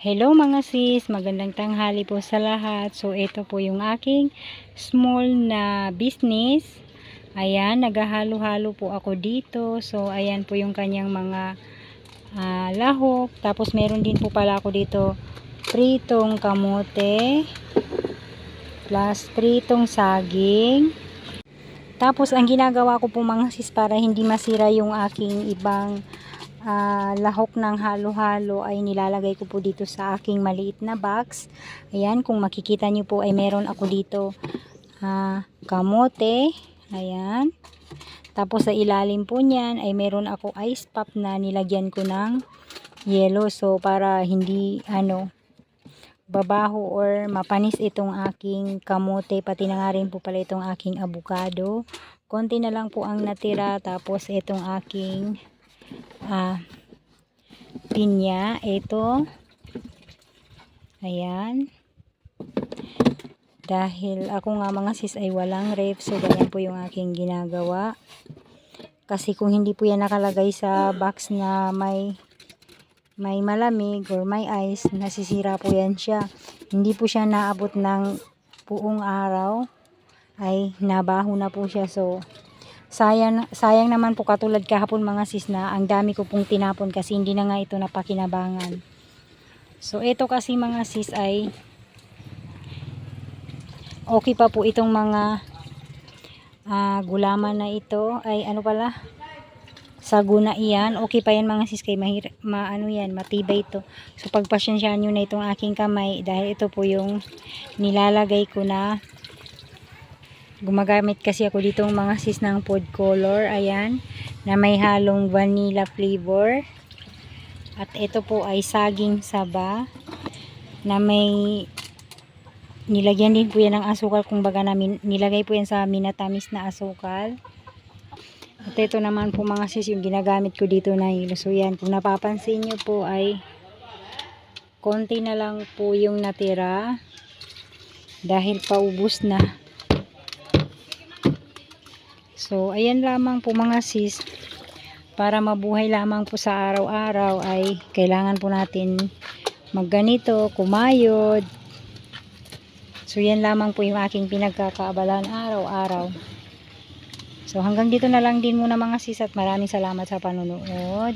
Hello mga sis, magandang tanghali po sa lahat. So ito po yung aking small na business. Ayan, naghahalo-halo po ako dito. So ayan po yung kanyang mga ah, lahok. Tapos meron din po pala ako dito pritong kamote plus pritong saging. Tapos ang ginagawa ko po mga sis para hindi masira yung aking ibang ah, lahok ng halo-halo ay nilalagay ko po dito sa aking maliit na box. Ayan, kung makikita nyo po ay meron ako dito ah, kamote. Ayan. Tapos sa ilalim po niyan ay meron ako ice pop na nilagyan ko ng yellow. So para hindi ano babaho or mapanis itong aking kamote pati na nga rin po pala itong aking avocado konti na lang po ang natira tapos itong aking ah, pinya ito ayan dahil ako nga mga sis ay walang ref so ganyan po yung aking ginagawa kasi kung hindi po yan nakalagay sa box na may may malamig or may ice, nasisira po yan siya. Hindi po siya naabot ng buong araw, ay nabaho na po siya. So, sayang, sayang naman po katulad kahapon mga sis na ang dami ko pong tinapon kasi hindi na nga ito napakinabangan. So, ito kasi mga sis ay okay pa po itong mga ah, gulaman na ito ay ano pala saguna iyan. Okay pa yan mga sis kay mahir maano yan, matibay ito. So pagpasyensyahan nyo na itong aking kamay dahil ito po yung nilalagay ko na gumagamit kasi ako ditong mga sis ng food color. Ayan, na may halong vanilla flavor. At ito po ay saging saba na may nilagyan din po yan ng asukal kumbaga namin nilagay po yan sa minatamis na asukal. At ito naman po mga sis, yung ginagamit ko dito na hilo. So yan, kung napapansin nyo po ay konti na lang po yung natira dahil paubos na. So ayan lamang po mga sis, para mabuhay lamang po sa araw-araw ay kailangan po natin magganito, kumayod. So yan lamang po yung aking pinagkakaabalan araw-araw. So hanggang dito na lang din muna mga sis at maraming salamat sa panonood.